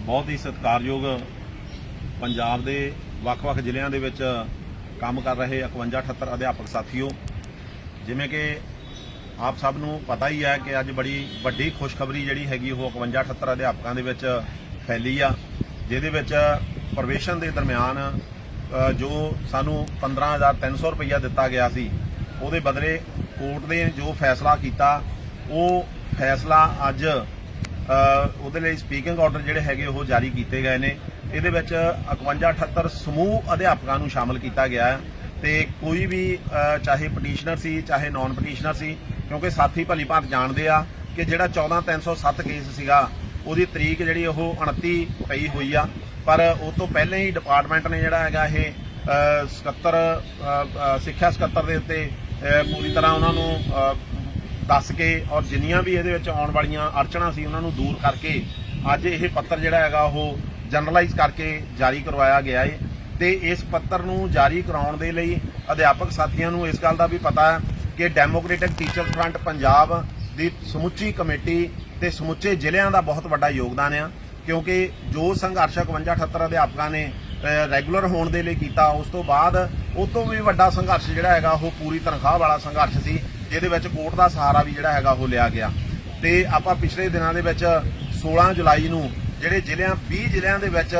ਬਹੁਤ ਹੀ ਸਤਿਕਾਰਯੋਗ ਪੰਜਾਬ ਦੇ ਵੱਖ-ਵੱਖ ਜ਼ਿਲ੍ਹਿਆਂ ਦੇ ਵਿੱਚ ਕੰਮ ਕਰ ਰਹੇ 51 78 ਅਧਿਆਪਕ ਸਾਥੀਓ। ਜਿਵੇਂ ਕਿ ਆਪ ਸਭ ਨੂੰ ਪਤਾ ਹੀ ਹੈ ਕਿ ਅੱਜ ਬੜੀ ਵੱਡੀ ਖੁਸ਼ਖਬਰੀ ਜਿਹੜੀ ਹੈਗੀ ਉਹ 51 78 ਅਧਿਆਪਕਾਂ ਦੇ ਵਿੱਚ ਫੈਲੀ ਆ, ਜਿਹਦੇ ਵਿੱਚ ਪ੍ਰਵੇਸ਼ਨ ਦੇ ਦਰਮਿਆਨ ਜੋ ਸਾਨੂੰ 15300 ਰੁਪਈਆ ਦਿੱਤਾ ਗਿਆ ਸੀ, ਉਹਦੇ ਬਦਲੇ ਕੋਰਟ ਨੇ ਜੋ ਫੈਸਲਾ ਕੀਤਾ, ਉਹ ਫੈਸਲਾ ਅੱਜ ਉਹਦੇ ਲਈ ਸਪੀਕਿੰਗ ਆਰਡਰ ਜਿਹੜੇ ਹੈਗੇ ਉਹ ਜਾਰੀ ਕੀਤੇ ਗਏ ਨੇ। ਇਹਦੇ ਵਿੱਚ 51 78 ਸਮੂਹ ਅਧਿਆਪਕਾਂ ਨੂੰ ਸ਼ਾਮਲ ਕੀਤਾ ਗਿਆ ਹੈ ਤੇ ਕੋਈ ਵੀ ਚਾਹੇ ਪਟੀਸ਼ਨਰ ਸੀ, ਚਾਹੇ ਨਾਨ ਪਟੀਸ਼ਨਰ ਸੀ, ਕਿਉਂਕਿ ਸਾਥੀ ਭਲੀ ਭਾਂਤ ਜਾਣਦੇ ਆ ਕਿ ਜਿਹੜਾ 14307 ਕੇਸ ਸੀਗਾ, ਉਹਦੀ ਤਰੀਕ ਜਿਹੜੀ ਉਹ 29 ਪਈ ਹੋਈ ਆ। ਪਰ ਉਹ ਤੋਂ ਪਹਿਲਾਂ ਹੀ ਡਿਪਾਰਟਮੈਂਟ ਨੇ ਜਿਹੜਾ ਹੈਗਾ ਇਹ ਸਕੱਤਰ ਸਿੱਖਿਆ 77 ਦੇ ਉੱਤੇ ਪੂਰੀ ਤਰ੍ਹਾਂ ਉਹਨਾਂ ਨੂੰ ਦੱਸ ਕੇ ਔਰ ਜਿੰਨੀਆਂ ਵੀ ਇਹਦੇ ਵਿੱਚ ਆਉਣ ਵਾਲੀਆਂ ਅੜਚਣਾ ਸੀ ਉਹਨਾਂ ਨੂੰ ਦੂਰ ਕਰਕੇ ਅੱਜ ਇਹ ਪੱਤਰ ਜਿਹੜਾ ਹੈਗਾ ਉਹ ਜਨਰਲਾਈਜ਼ ਕਰਕੇ ਜਾਰੀ ਕਰਵਾਇਆ ਗਿਆ ਹੈ ਤੇ ਇਸ ਪੱਤਰ ਨੂੰ ਜਾਰੀ ਕਰਾਉਣ ਦੇ ਲਈ ਅਧਿਆਪਕ ਸਾਥੀਆਂ ਨੂੰ ਇਸ ਗੱਲ ਦਾ ਵੀ ਪਤਾ ਹੈ ਕਿ ਡੈਮੋਕ੍ਰੈਟਿਕ ਟੀਚਰ ਫਰੰਟ ਪੰਜਾਬ ਦੀ ਸਮੁੱਚੀ ਕਮੇਟੀ ਤੇ ਸਮੁੱਚੇ ਜ਼ਿਲ੍ਹਿਆਂ ਦਾ ਬਹੁਤ ਵੱਡਾ ਯੋਗਦਾਨ ਆ, ਕਿਉਂਕਿ ਜੋ ਸੰਘਰਸ਼ 51 78 ਅਧਿਆਪਕਾਂ ਨੇ ਰੈਗੂਲਰ ਹੋਣ ਦੇ ਲਈ ਕੀਤਾ, ਉਸ ਤੋਂ ਬਾਅਦ ਉਹ ਤੋਂ ਵੀ ਵੱਡਾ ਸੰਘਰਸ਼ ਜਿਹੜਾ ਹੈਗਾ ਉਹ ਪੂਰੀ ਤਨਖਾਹ ਵਾਲਾ ਸੰਘਰਸ਼ ਸੀ। ਜਿਹਦੇ ਵਿੱਚ ਕੋਰਟ ਦਾ ਸਹਾਰਾ ਵੀ ਜਿਹੜਾ ਹੈਗਾ ਉਹ ਲਿਆ ਗਿਆ। ਤੇ ਆਪਾਂ ਪਿਛਲੇ ਦਿਨਾਂ ਦੇ ਵਿੱਚ 16 ਜੁਲਾਈ ਨੂੰ ਜਿਹੜੇ ਜ਼ਿਲ੍ਹਿਆਂ 20 ਜ਼ਿਲ੍ਹਿਆਂ ਦੇ ਵਿੱਚ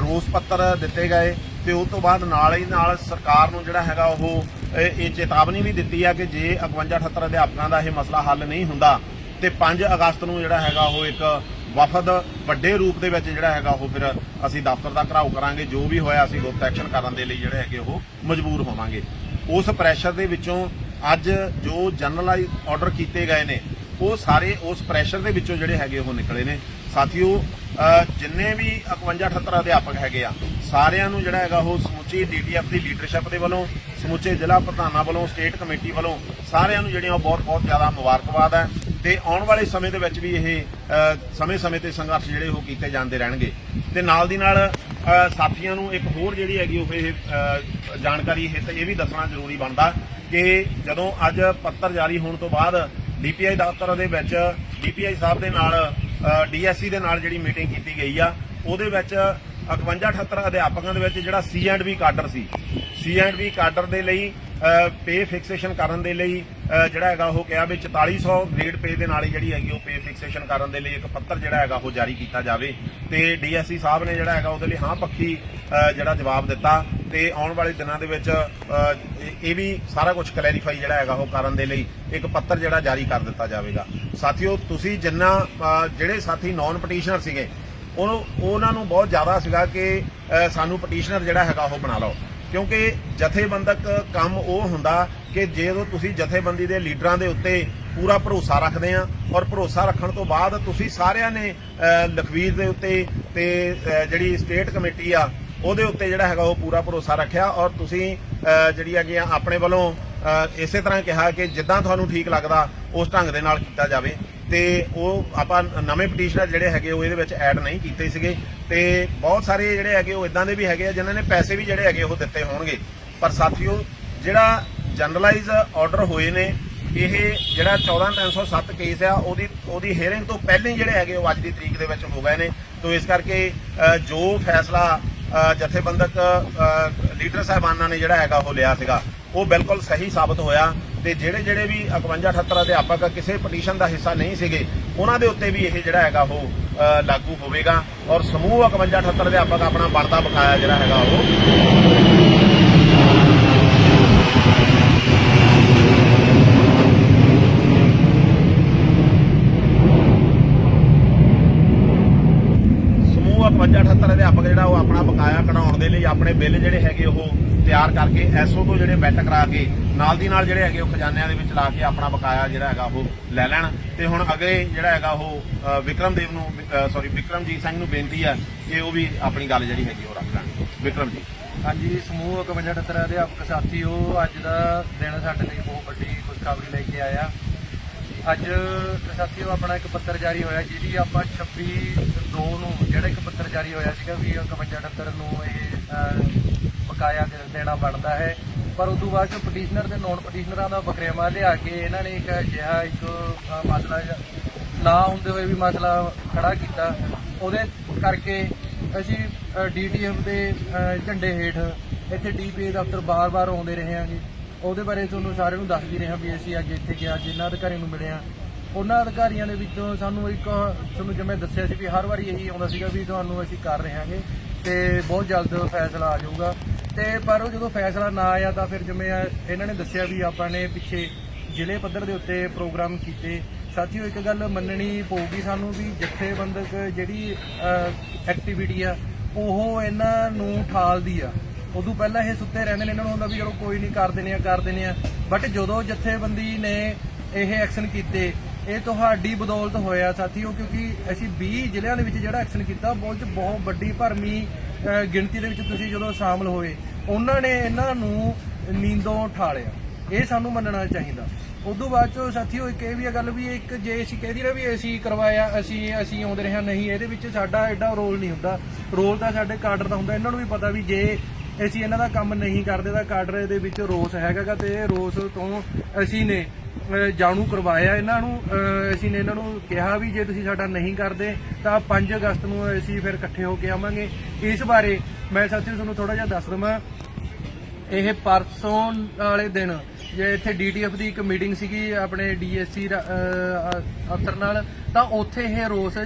ਰੋਸ ਪੱਤਰ ਦਿੱਤੇ ਗਏ ਤੇ ਉਸ ਤੋਂ ਬਾਅਦ ਨਾਲ ਹੀ ਨਾਲ ਸਰਕਾਰ ਨੂੰ ਜਿਹੜਾ ਹੈਗਾ ਉਹ ਇਹ ਚੇਤਾਵਨੀ ਵੀ ਦਿੱਤੀ ਆ ਕਿ ਜੇ 51 78 ਅਧਿਆਪਕਾਂ ਦਾ ਇਹ ਮਸਲਾ ਹੱਲ ਨਹੀਂ ਹੁੰਦਾ ਤੇ 5 ਅਗਸਤ ਨੂੰ ਜਿਹੜਾ ਹੈਗਾ ਉਹ ਇੱਕ ਵਫਦ ਵੱਡੇ ਰੂਪ ਦੇ ਵਿੱਚ ਜਿਹੜਾ ਹੈਗਾ ਉਹ ਫਿਰ ਅਸੀਂ ਦਫ਼ਤਰ ਦਾ ਘਰਾਓ ਕਰਾਂਗੇ, ਜੋ ਵੀ ਹੋਇਆ ਅਸੀਂ ਰੋਕ ਐਕਸ਼ਨ ਕਰਨ ਦੇ ਲਈ ਜਿਹੜੇ ਹੈਗੇ ਉਹ ਮਜਬੂਰ ਹੋਵਾਂਗੇ। ਉਸ ਪ੍ਰੈਸ਼ਰ ਦੇ ਵਿੱਚੋਂ ਅੱਜ ਜੋ ਜਨਰਲਾਈਜ਼ ਆਰਡਰ ਕੀਤੇ ਗਏ ਨੇ ਉਹ ਸਾਰੇ ਉਸ ਪ੍ਰੈਸ਼ਰ ਦੇ ਵਿੱਚੋਂ ਜਿਹੜੇ ਹੈਗੇ ਉਹ ਨਿਕਲੇ ਨੇ। ਸਾਥੀਓ ਅ, ਜਿੰਨੇ ਵੀ 51 78 ਅਧਿਆਪਕ ਹੈਗੇ ਆ ਸਾਰਿਆਂ ਨੂੰ ਜਿਹੜਾ ਹੈਗਾ ਉਹ ਸਮੁੱਚੀ ਡੀਟੀਐਫ ਦੀ ਲੀਡਰਸ਼ਿਪ ਦੇ ਵੱਲੋਂ ਸਮੁੱਚੇ ਜ਼ਿਲ੍ਹਾ ਪ੍ਰਧਾਨਾਂ ਵੱਲੋਂ ਸਟੇਟ ਕਮੇਟੀ ਵੱਲੋਂ ਸਾਰਿਆਂ ਨੂੰ ਜਿਹੜੀਆਂ ਉਹ ਬਹੁਤ ਬਹੁਤ ਜ਼ਿਆਦਾ ਮੁਬਾਰਕਬਾਦ ਹੈ। ਤੇ ਆਉਣ ਵਾਲੇ ਸਮੇਂ ਦੇ ਵਿੱਚ ਵੀ ਇਹ ਸਮੇਂ-ਸਮੇਂ ਤੇ ਸੰਘਰਸ਼ ਜਿਹੜੇ ਉਹ ਕੀਤੇ ਜਾਂਦੇ ਰਹਿਣਗੇ। ਤੇ ਨਾਲ ਦੀ ਨਾਲ ਸਾਥੀਆਂ ਨੂੰ ਇੱਕ ਹੋਰ ਜਿਹੜੀ ਹੈਗੀ ਉਹ ਇਹ ਅ, ਜਾਣਕਾਰੀ ਹਿੱਤ ਇਹ ਵੀ ਦੱਸਣਾ ਜ਼ਰੂਰੀ ਬਣਦਾ ਕਿ ਜਦੋਂ ਅੱਜ ਪੱਤਰ ਜਾਰੀ ਹੋਣ ਤੋਂ ਬਾਅਦ ਡੀਪੀਆਈ ਦਫ਼ਤਰ ਦੇ ਵਿੱਚ ਡੀਪੀਆਈ ਸਾਹਿਬ ਦੇ ਨਾਲ ਡੀਐਸਸੀ ਦੇ ਨਾਲ ਜਿਹੜੀ ਮੀਟਿੰਗ ਕੀਤੀ ਗਈ ਆ, ਉਹਦੇ ਵਿੱਚ 51 78 ਅਧਿਆਪਕਾਂ ਦੇ ਵਿੱਚ ਜਿਹੜਾ C and V cadre C. C and V cadre ਦੇ ਲਈ ਪੇ ਫਿਕਸੇਸ਼ਨ ਕਰਨ ਦੇ ਲਈ ਜਿਹੜਾ ਹੈਗਾ ਉਹ ਕਿਹਾ ਵੀ 4400 ਗ੍ਰੇਡ ਪੇ ਦੇ ਨਾਲ ਹੀ ਜਿਹੜੀ ਹੈਗੀ ਉਹ ਪੇ ਫਿਕਸੇਸ਼ਨ ਕਰਨ ਦੇ ਲਈ ਇੱਕ ਪੱਤਰ ਜਿਹੜਾ ਹੈਗਾ ਉਹ ਜਾਰੀ ਕੀਤਾ ਜਾਵੇ। ਤੇ ਡੀਐਸਸੀ ਸਾਹਿਬ ਨੇ ਜਿਹੜਾ ਹੈਗਾ ਉਹਦੇ ਲਈ ਹਾਂ ਪੱਖੀ ਜਿਹੜਾ ਜਵਾਬ ਦਿੱਤਾ। ਤੇ ਆਉਣ ਵਾਲੇ ਦਿਨਾਂ ਦੇ ਵਿੱਚ ਇਹ- ਵੀ ਸਾਰਾ ਕੁਝ ਕਲੈਰੀਫਾਈ ਜਿਹੜਾ ਹੈਗਾ ਉਹ ਕਰਨ ਦੇ ਲਈ ਇੱਕ ਪੱਤਰ ਜਿਹੜਾ ਜਾਰੀ ਕਰ ਦਿੱਤਾ ਜਾਵੇਗਾ। ਸਾਥੀਓ, ਤੁਸੀਂ ਜਿੰਨਾ ਜਿਹੜੇ ਸਾਥੀ ਨਾਨ ਪਟੀਸ਼ਨਰ ਸੀਗੇ, ਉਹ ਉਹਨਾਂ ਨੂੰ ਬਹੁਤ ਜ਼ਿਆਦਾ ਸੀਗਾ ਕਿ ਸਾਨੂੰ ਪਟੀਸ਼ਨਰ ਜਿਹੜਾ ਹੈਗਾ ਉਹ ਬਣਾ ਲਓ। ਕਿਉਂਕਿ ਜਥੇਬੰਦਕ ਕੰਮ ਉਹ ਹੁੰਦਾ ਕਿ ਜਦੋਂ ਤੁਸੀਂ ਜਥੇਬੰਦੀ ਦੇ ਲੀਡਰਾਂ ਦੇ ਉੱਤੇ ਪੂਰਾ ਭਰੋਸਾ ਰੱਖਦੇ ਆ ਔਰ ਭਰੋਸਾ ਰੱਖਣ ਤੋਂ ਬਾਅਦ ਤੁਸੀਂ ਸਾਰਿਆਂ ਨੇ ਲਖਵੀਰ ਦੇ ਉੱਤੇ ਤੇ ਜਿਹੜੀ ਸਟੇਟ ਕਮੇਟੀ ਆ ਉਹਦੇ ਉੱਤੇ ਜਿਹੜਾ ਹੈਗਾ ਉਹ ਪੂਰਾ ਭਰੋਸਾ ਰੱਖਿਆ ਔਰ ਤੁਸੀਂ ਜਿਹੜੀ ਹੈਗੀ ਆ ਆਪਣੇ ਵੱਲੋਂ ਇਸੇ ਤਰ੍ਹਾਂ ਕਿਹਾ ਕਿ ਜਿੱਦਾਂ ਤੁਹਾਨੂੰ ਠੀਕ ਲੱਗਦਾ, ਉਸ ਢੰਗ ਦੇ ਨਾਲ ਕੀਤਾ ਜਾਵੇ। ਤੇ ਉਹ ਆਪਾਂ ਨਵੇਂ ਪਟੀਸ਼ਨਰ ਜਿਹੜੇ ਹੈਗੇ ਉਹ ਇਹਦੇ ਵਿੱਚ ਐਡ ਨਹੀਂ ਕੀਤੇ ਸੀਗੇ। ਤੇ ਬਹੁਤ ਸਾਰੇ ਜਿਹੜੇ ਹੈਗੇ ਉਹ ਇਦਾਂ ਦੇ ਵੀ ਹੈਗੇ ਆ ਜਿਨ੍ਹਾਂ ਨੇ ਪੈਸੇ ਵੀ ਜਿਹੜੇ ਹੈਗੇ ਉਹ ਦਿੱਤੇ ਹੋਣਗੇ। ਪਰ ਸਾਥੀਓ, ਜਿਹੜਾ ਜਨਰਲਾਈਜ਼ ਆਰਡਰ ਹੋਏ ਨੇ, ਇਹ ਜਿਹੜਾ 14307 ਕੇਸ ਆ, ਉਹਦੀ ਉਹਦੀ ਹੇਅਰਿੰਗ ਤੋਂ ਪਹਿਲਾਂ ਹੀ ਜਿਹੜੇ ਹੈਗੇ ਉਹ ਅੱਜ ਦੀ ਤਰੀਕ ਦੇ ਵਿੱਚ ਹੋ ਗਏ ਨੇ। ਤੋਂ ਇਸ ਕਰਕੇ ਜੋ ਫੈਸਲਾ ਜਥੇਬੰਦਕ ਲੀਡਰ ਸਾਹਿਬਾਨਾਂ ਨੇ ਜਿਹੜਾ ਹੈਗਾ ਉਹ ਲਿਆ ਸੀਗਾ। ਉਹ ਬਿਲਕੁਲ ਸਹੀ ਸਾਬਤ ਹੋਇਆ ਤੇ ਜਿਹੜੇ ਜਿਹੜੇ ਵੀ 51 78 ਅਧਿਆਪਕ ਕਿਸੇ ਪਟੀਸ਼ਨ ਦਾ ਹਿੱਸਾ ਨਹੀਂ ਸੀਗੇ, ਉਹਨਾਂ ਦੇ ਉੱਤੇ ਵੀ ਇਹ ਜਿਹੜਾ ਹੈਗਾ ਉਹ ਲਾਗੂ ਹੋਵੇਗਾ। ਔਰ ਸਮੂਹ 51 78 ਅਧਿਆਪਕ ਆਪਣਾ ਬਣਦਾ ਬਕਾਇਆ ਜਿਹੜਾ ਹੈਗਾ ਉਹ ਸਮੂਹ 51 78 ਅਧਿਆਪਕ ਜਿਹੜਾ ਉਹ ਆਪਣਾ ਬਕਾਇਆ ਕਢਾਉਣ ਦੇ ਲਈ ਆਪਣੇ ਬਿੱਲ ਜਿਹੜੇ ਹੈਗੇ ਉਹ ਤਿਆਰ ਕਰਕੇ ਐਸਓ ਤੋਂ ਜਿਹੜੇ ਬੈਟ ਕਰਾ ਕੇ ਨਾਲ ਦੀ ਨਾਲ ਜਿਹੜੇ ਹੈਗੇ ਉਹ ਖਜ਼ਾਨਿਆਂ ਦੇ ਵਿੱਚ ਲਾ ਕੇ ਆਪਣਾ ਬਕਾਇਆ ਜਿਹੜਾ ਹੈਗਾ ਉਹ ਲੈ ਲੈਣ। ਤੇ ਹੁਣ ਅਗਲੇ ਜਿਹੜਾ ਹੈਗਾ ਉਹ ਵਿਕਰਮਦੇਵ ਨੂੰ ਸੌਰੀ ਵਿਕਰਮਜੀਤ ਸਿੰਘ ਨੂੰ ਬੇਨਤੀ ਹੈ ਕਿ ਉਹ ਵੀ ਆਪਣੀ ਗੱਲ ਜਿਹੜੀ ਹੈਗੀ ਉਹ ਰੱਖ ਲੈਣ। ਵਿਕਰਮ ਜੀ ਹਾਂਜੀ, ਸਮੂਹ 51 78 ਅਧਿਆਪਕ ਸਾਥੀਓ ਅੱਜ ਦਾ ਦਿਨ ਸਾਡੇ ਲਈ ਬਹੁਤ ਵੱਡੀ ਖੁਸ਼ਖਬਰੀ ਲੈ ਕੇ ਆਇਆ। ਅੱਜ ਸਾਥੀਓ ਆਪਣਾ ਇੱਕ ਪੱਤਰ ਜਾਰੀ ਹੋਇਆ ਜਿਹਦੀ ਆਪਾਂ 26 2 ਨੂੰ ਜਿਹੜਾ ਇੱਕ ਪੱਤਰ ਜਾਰੀ ਹੋਇਆ ਸੀਗਾ ਵੀ 51 78 ਨੂੰ ਇਹ ਬਕਾਇਆ ਦੇ- ਦੇਣਾ ਬਣਦਾ ਹੈ। ਪਰ ਉਦੋਂ ਬਾਅਦ ਚ ਪਟੀਸ਼ਨਰ ਤੇ ਨੌਨ ਪਟੀਸ਼ਨਰਾਂ ਦਾ ਬਕਰੇਵਾ ਲਿਆ ਕੇ ਇਹਨਾਂ ਨੇ ਇੱਕ ਅਜਿਹਾ ਇੱਕ ਅਹ, ਮਸਲਾ ਨਾ ਹੁੰਦੇ ਹੋਏ ਵੀ ਮਸਲਾ ਖੜਾ ਕੀਤਾ। ਉਹਦੇ ਕਰਕੇ ਅਸੀਂ ਡੀਟੀਐਫ ਦੇ ਝੰਡੇ ਹੇਠ ਇੱਥੇ ਡੀਪੀਏ ਦਫ਼ਤਰ ਬਾਰ-ਬਾਰ ਆਉਂਦੇ ਰਹੇ ਹਾਂ ਜੀ। ਉਹਦੇ ਬਾਰੇ ਤੁਹਾਨੂੰ ਸਾਰਿਆਂ ਨੂੰ ਦੱਸਦੀ ਰਿਹਾ ਵੀ ਅਸੀਂ ਅੱਜ ਇੱਥੇ ਗਿਆ ਜਿਨ੍ਹਾਂ ਅਧਿਕਾਰੀਆਂ ਨੂੰ ਮਿਲੇ ਹਾਂ ਉਹਨਾਂ ਅਧਿਕਾਰੀਆਂ ਦੇ ਵਿੱਚੋਂ ਸਾਨੂੰ ਇੱਕ ਤੁਹਾਨੂੰ ਜਿਵੇਂ ਦੱਸਿਆ ਸੀ ਵੀ ਹਰ ਵਾਰੀ ਇਹੀ ਆਉਂਦਾ ਸੀਗਾ ਵੀ ਤੁਹਾਨੂੰ ਅਸੀਂ ਕਰ ਰਹੇ ਹਾਂਗੇ ਤੇ ਬਹੁਤ ਜਲਦ ਫੈਸਲਾ ਆ ਜਾਊਗਾ। ਤੇ ਪਰ ਉਹ ਜਦੋਂ ਫੈਸਲਾ ਨਾ ਆਇਆ ਤਾਂ ਫਿਰ ਜਿਵੇਂ ਇਹਨਾਂ ਨੇ ਦੱਸਿਆ ਵੀ ਆਪਾਂ ਨੇ ਪਿੱਛੇ ਜ਼ਿਲ੍ਹੇ ਪੱਧਰ ਦੇ ਉੱਤੇ ਪ੍ਰੋਗਰਾਮ ਕੀਤੇ। ਸਾਥੀਓ, ਇੱਕ ਗੱਲ ਮੰਨਣੀ ਪਊਗੀ ਸਾਨੂੰ ਵੀ ਜਥੇਬੰਦਕ ਜਿਹੜੀ ਐਕਟੀਵਿਟੀ ਆ, ਉਹ ਇਹਨਾਂ ਨੂੰ ਠਾਲਦੀ ਆ। ਉਦੋਂ ਪਹਿਲਾਂ ਇਹ ਸੁੱਤੇ ਰਹਿੰਦੇ ਨੇ, ਇਹਨਾਂ ਨੂੰ ਹੁੰਦਾ ਵੀ ਚਲੋ ਕੋਈ ਨਹੀਂ ਕਰ ਦਿੰਦੇ ਆ, ਕਰ ਦਿੰਦੇ ਆ। ਬਟ ਜਦੋਂ ਜਥੇਬੰਦੀ ਨੇ ਇਹ ਐਕਸ਼ਨ ਕੀਤੇ, ਇਹ ਤੁਹਾਡੀ ਬਦੌਲਤ ਹੋਇਆ ਸਾਥੀਓ ਕਿਉਂਕਿ ਅਸੀਂ 20 ਜ਼ਿਲ੍ਹਿਆਂ ਦੇ ਵਿੱਚ ਜਿਹੜਾ ਐਕਸ਼ਨ ਕੀਤਾ ਬਹੁਤ ਬਹੁਤ ਵੱਡੀ ਭਰਮੀ ਗਿਣਤੀ ਦੇ ਵਿੱਚ ਤੁਸੀਂ ਜਦੋਂ ਸ਼ਾਮਲ ਹੋਏ, ਉਹਨਾਂ ਨੇ ਇਹਨਾਂ ਨੂੰ ਨੀਂਦੋਂ ਠਾਲਿਆ ਇਹ ਸਾਨੂੰ ਮੰਨਣਾ ਚਾਹੀਦਾ। ਉਦੋਂ ਬਾਅਦ ਚੋਂ ਸਾਥੀਓ ਇੱਕ ਇਹ ਵੀ ਆ ਗੱਲ ਵੀ, ਇੱਕ ਜੇ ਅਸੀਂ ਕਹਿ ਦਈਏ ਨਾ ਵੀ ਅਸੀਂ ਕਰਵਾਇਆ, ਅਸੀਂ ਅਸੀਂ ਆਉਂਦੇ ਰਹੇ ਹਾਂ, ਨਹੀਂ, ਇਹਦੇ ਵਿੱਚ ਸਾਡਾ ਐਡਾ ਰੋਲ ਨਹੀਂ ਹੁੰਦਾ। ਰੋਲ ਤਾਂ ਸਾਡੇ ਕਾਡਰ ਦਾ ਹੁੰਦਾ, ਇਹਨਾਂ ਨੂੰ ਵੀ ਪਤਾ ਵੀ ਜੇ ਅਸੀਂ ਇਹਨਾਂ ਦਾ ਕੰਮ ਨਹੀਂ ਕਰਦੇ, ਤਾਂ ਕਾਡਰ ਦੇ ਵਿੱਚ ਰੋਸ ਹੈਗਾਗਾ ਤੇ ਇਹ ਰੋਸ ਤੋਂ ਅਸੀਂ ਨੇ ਜਾਣੂ ਕਰਵਾਇਆ ਇਹਨਾਂ ਨੂੰ ਅਸੀਂ ਨੇ ਇਹਨਾਂ ਨੂੰ ਕਿਹਾ ਵੀ ਜੇ ਤੁਸੀਂ ਸਾਡਾ ਨਹੀਂ ਕਰਦੇ, ਤਾਂ 5 ਅਗਸਤ ਨੂੰ ਅਸੀਂ ਫਿਰ ਇਕੱਠੇ ਹੋ ਕੇ ਆਵਾਂਗੇ। ਇਸ ਬਾਰੇ ਮੈਂ ਸਾਥੀਓ ਤੁਹਾਨੂੰ ਥੋੜਾ ਜਿਹਾ ਦੱਸ ਦਵਾਂ। ਇਹ ਪਰਸੋਂ ਵਾਲੇ ਦਿਨ ਜੇ ਇੱਥੇ ਡੀਟੀਐਫ ਦੀ ਇੱਕ ਮੀਟਿੰਗ ਸੀਗੀ ਆਪਣੇ ਡੀਐਸਸੀ ਅਫਸਰ ਨਾਲ, ਤਾਂ ਉੱਥੇ ਇਹ ਰੋਸ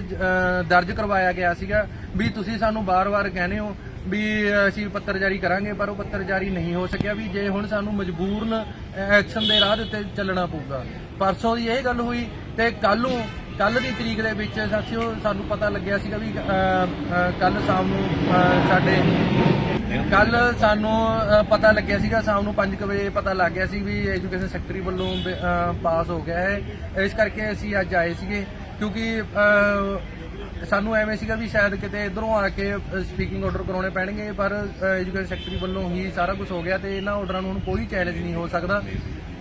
ਦਰਜ ਕਰਵਾਇਆ ਗਿਆ ਸੀਗਾ ਵੀ ਤੁਸੀਂ ਸਾਨੂੰ ਬਾਰ-ਬਾਰ ਕਹਿੰਦੇ ਹੋ ਵੀ ਅਸੀਂ ਪੱਤਰ ਜਾਰੀ ਕਰਾਂਗੇ, ਪਰ ਉਹ ਪੱਤਰ ਜਾਰੀ ਨਹੀਂ ਹੋ ਸਕਿਆ ਵੀ ਜੇ ਹੁਣ ਸਾਨੂੰ ਮਜਬੂਰਨ ਐਕਸ਼ਨ ਦੇ ਰਾਹ ਦੇ ਉੱਤੇ ਚੱਲਣਾ ਪਊਗਾ। ਪਰਸੋਂ ਦੀ ਇਹ ਗੱਲ ਹੋਈ ਤੇ ਕੱਲ ਨੂੰ ਕੱਲ ਦੀ ਤਰੀਕ ਦੇ ਵਿੱਚ ਸਾਥੀਓ ਸਾਨੂੰ ਪਤਾ ਲੱਗਿਆ ਸੀਗਾ ਵੀ ਕੱਲ ਸ਼ਾਮ ਨੂੰ ਸਾਡੇ ਕੱਲ ਸਾਨੂੰ ਅ, ਪਤਾ ਲੱਗਿਆ ਸੀਗਾ ਸ਼ਾਮ ਨੂੰ 5 ਵਜੇ ਪਤਾ ਲੱਗ ਗਿਆ ਸੀ ਵੀ ਐਜੂਕੇਸ਼ਨ ਸੈਕਟਰੀ ਵੱਲੋਂ ਬ- ਅ, ਪਾਸ ਹੋ ਗਿਆ ਹੈ। ਇਸ ਕਰਕੇ ਅਸੀਂ ਅੱਜ ਆਏ ਸੀਗੇ ਕਿਉਂਕਿ ਅ, ਸਾਨੂੰ ਐਵੇਂ ਸੀਗਾ ਵੀ ਸ਼ਾਇਦ ਕਿਤੇ ਇਧਰੋਂ ਆ ਕੇ ਸਪੀਕਿੰਗ ਆਰਡਰ ਕਰਾਉਣੇ ਪੈਣਗੇ ਪਰ ਐਜੂਕੇਸ਼ਨ ਸੈਕਟਰੀ ਵੱਲੋਂ ਹੀ ਸਾਰਾ ਕੁਝ ਹੋ ਗਿਆ ਤੇ ਇਹਨਾਂ ਆਰਡਰਾਂ ਨੂੰ ਹੁਣ ਕੋਈ ਚੈਲੰਜ ਨਹੀਂ ਹੋ ਸਕਦਾ।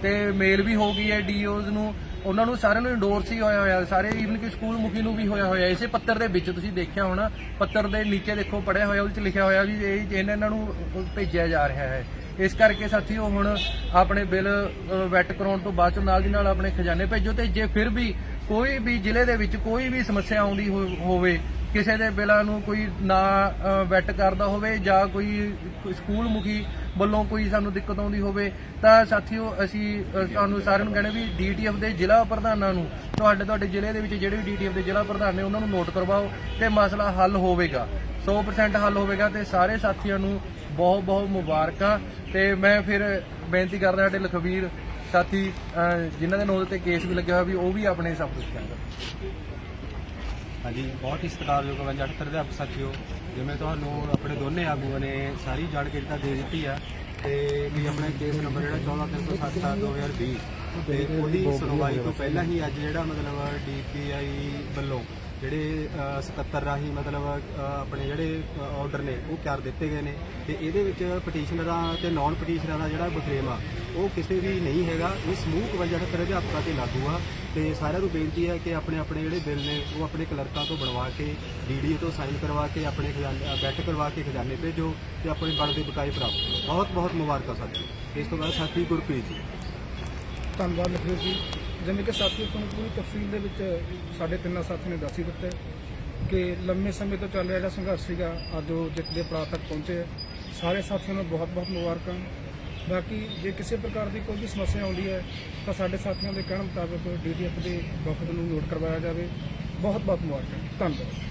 ਤੇ ਮੇਲ ਵੀ ਹੋ ਗਈ ਹੈ ਡੀਓਜ਼ ਨੂੰ। ਉਹਨਾਂ ਨੂੰ ਸਾਰਿਆਂ ਨੂੰ ਇੰਡੋਰਸ ਹੀ ਹੋਇਆ ਹੋਇਆ, ਸਾਰੇ ਈਵਨ ਕਿ ਸਕੂਲ ਮੁਖੀ ਨੂੰ ਵੀ ਹੋਇਆ ਹੋਇਆ। ਇਸੇ ਪੱਤਰ ਦੇ ਵਿੱਚ ਤੁਸੀਂ ਦੇਖਿਆ ਹੋਣਾ, ਪੱਤਰ ਦੇ ਨੀਚੇ ਦੇਖੋ, ਪੜਿਆ ਹੋਇਆ, ਉਹਦੇ ਵਿੱਚ ਲਿਖਿਆ ਹੋਇਆ ਵੀ ਇਹ ਇਹਨਾਂ ਨੂੰ ਭੇਜਿਆ ਜਾ ਰਿਹਾ ਹੈ। ਇਸ ਕਰਕੇ ਸਾਥੀਓ ਹੁਣ ਆਪਣੇ ਬਿੱਲ ਵੈਟ ਕਰਾਉਣ ਤੋਂ ਬਾਅਦ ਚੋਂ ਨਾਲ ਦੀ ਨਾਲ ਆਪਣੇ ਖਜ਼ਾਨੇ ਭੇਜੋ ਤੇ ਜੇ ਫਿਰ ਵੀ ਕੋਈ ਵੀ ਜ਼ਿਲ੍ਹੇ ਦੇ ਵਿੱਚ ਕੋਈ ਵੀ ਸਮੱਸਿਆ ਆਉਂਦੀ ਹੋ- ਹੋਵੇ ਕਿਸੇ ਦੇ ਬਿੱਲਾਂ ਨੂੰ ਕੋਈ ਨਾ ਅ, ਵੈਟ ਕਰਦਾ ਹੋਵੇ ਜਾਂ ਕੋਈ ਸਕੂਲ ਮੁਖੀ ਵੱਲੋਂ ਕੋਈ ਸਾਨੂੰ ਦਿੱਕਤ ਆਉਂਦੀ ਹੋਵੇ ਤਾਂ ਸਾਥੀਓ ਅਸੀਂ ਅ, ਤੁਹਾਨੂੰ ਸਾਰਿਆਂ ਨੂੰ ਕਹਿੰਦੇ ਵੀ ਡੀਟੀਐਫ ਦੇ ਜ਼ਿਲ੍ਹਾ ਪ੍ਰਧਾਨਾਂ ਨੂੰ ਤੁਹਾਡੇ ਤੁਹਾਡੇ ਜ਼ਿਲ੍ਹੇ ਦੇ ਵਿੱਚ ਜਿਹੜੇ ਵੀ ਡੀਟੀਐਫ ਦੇ ਜ਼ਿਲ੍ਹਾ ਪ੍ਰਧਾਨ ਨੇ ਉਹਨਾਂ ਨੂੰ ਨੋਟ ਕਰਵਾਓ ਤੇ ਮਸਲਾ ਹੱਲ ਹੋਵੇਗਾ। 100% ਹੱਲ ਹੋਵੇਗਾ ਤੇ ਸਾਰੇ ਸਾਥੀਆਂ ਨੂੰ ਬਹੁਤ ਬਹੁਤ ਮੁਬਾਰਕਾਂ ਤੇ ਮੈਂ ਫਿਰ ਬੇਨਤੀ ਕਰਦਾ ਸਾਡੇ ਲਖਵੀਰ ਸਾਥੀ ਅ, ਜਿਨ੍ਹਾਂ ਦੇ ਨਾਂ ਤੇ ਕੇਸ ਵੀ ਲੱਗਿਆ ਹੋਇਆ ਵੀ ਉਹ ਵੀ ਆਪਣੇ ਸਭ ਕੁਝ ਕਹਿਣ ਹਾਂਜੀ, ਬਹੁਤ ਹੀ ਸਤਿਕਾਰਯੋਗ 58 ਦੇ ਆਪ ਸਾਥੀਓ, ਜਿਵੇਂ ਤੁਹਾਨੂੰ ਆਪਣੇ ਦੋਨੇ ਆਗੂਆਂ ਨੇ ਸਾਰੀ ਜਾਣਕਾਰੀ ਤਾਂ ਦੇ ਦਿੱਤੀ ਆ, ਤੇ ਵੀ ਆਪਣਾ ਕੇਸ ਨੰਬਰ ਜਿਹੜਾ 14307 2020 ਤੇ ਉਹਦੀ ਸੁਣਵਾਈ ਤੋਂ ਪਹਿਲਾਂ ਹੀ ਅੱਜ ਜਿਹੜਾ ਮਤਲਬ ਡੀਪੀਆਈ ਵੱਲੋਂ ਜਿਹੜੇ ਸਕੱਤਰ ਰਾਹੀਂ ਮਤਲਬ ਆਪਣੇ ਜਿਹੜੇ ਆਰਡਰ ਨੇ, ਉਹ ਕਰ ਦਿੱਤੇ ਗਏ ਨੇ। ਤੇ ਇਹਦੇ ਵਿੱਚ ਪਟੀਸ਼ਨਰਾਂ ਤੇ ਨਾਨ ਪਟੀਸ਼ਨਰਾਂ ਦਾ ਜਿਹੜਾ ਬਖਰੇਵਾ ਉਹ ਕਿਸੇ ਵੀ ਨਹੀਂ ਹੈਗਾ। ਇਹ ਸਮੂਹ 52 ਅਧਿਆਪਕਾਂ ਤੇ ਲਾਗੂ ਆ। ਤੇ ਸਾਰਿਆਂ ਨੂੰ ਬੇਨਤੀ ਹੈ ਕਿ ਆਪਣੇ ਆਪਣੇ ਜਿਹੜੇ ਬਿੱਲ ਨੇ, ਉਹ ਆਪਣੇ ਕਲਰਕਾਂ ਤੋਂ ਬਣਵਾ ਕੇ ਡੀਡੀਏ ਤੋਂ ਸਾਈਨ ਕਰਵਾ ਕੇ, ਆਪਣੇ ਖਜ਼ਾਨੇ ਬੈਠ ਕਰਵਾ ਕੇ ਖਜ਼ਾਨੇ ਭੇਜੋ ਤੇ ਆਪਣੇ ਬਣਦੇ ਬਕਾਏ ਪ੍ਰਾਪਤ ਬਹੁਤ ਬਹੁਤ ਮੁਬਾਰਕਾਂ ਸਾਥੀ ਇਸ ਤੋਂ ਬਾਅਦ ਸਾਥੀ ਗੁਰਪ੍ਰੀਤ ਜੀ। ਧੰਨਵਾਦ ਲਖਵੀਰ ਜੀ। ਜਿਵੇਂ ਕਿ ਸਾਥੀ ਤੁਹਾਨੂੰ ਪੂਰੀ ਤਫਸੀਲ ਦੇ ਵਿੱਚ ਸਾਡੇ ਤਿੰਨਾਂ ਸਾਥੀ ਨੇ ਦੱਸ ਹੀ ਦਿੱਤਾ ਕਿ ਲੰਮੇ ਸਮੇਂ ਤੋਂ ਚੱਲ ਰਿਹਾ ਜਿਹੜਾ ਸੰਘਰਸ਼ ਸੀਗਾ, ਅੱਜ ਉਹ ਜਿੱਤ ਦੇ ਪੜਾਅ ਤੱਕ ਪਹੁੰਚੇ ਹੈ। ਸਾਰੇ ਸਾਥੀਆਂ ਨੂੰ ਬਹੁਤ-ਬਹੁਤ ਮੁਬਾਰਕਾਂ। ਬਾਕੀ ਜੇ ਕਿਸੇ ਪ੍ਰਕਾਰ ਦੀ ਕੋਈ ਵੀ ਸਮੱਸਿਆ ਆਉਂਦੀ ਹੈ, ਤਾਂ ਸਾਡੇ ਸਾਥੀਆਂ ਦੇ ਕਹਿਣ ਮੁਤਾਬਕ ਡੀਡੀਐਫ ਦੇ ਵਫਦ ਨੂੰ ਨੋਟ ਕਰਵਾਇਆ ਜਾਵੇ। ਬਹੁਤ-ਬਹੁਤ ਮੁਬਾਰਕਾਂ ਧੰਨਵਾਦ।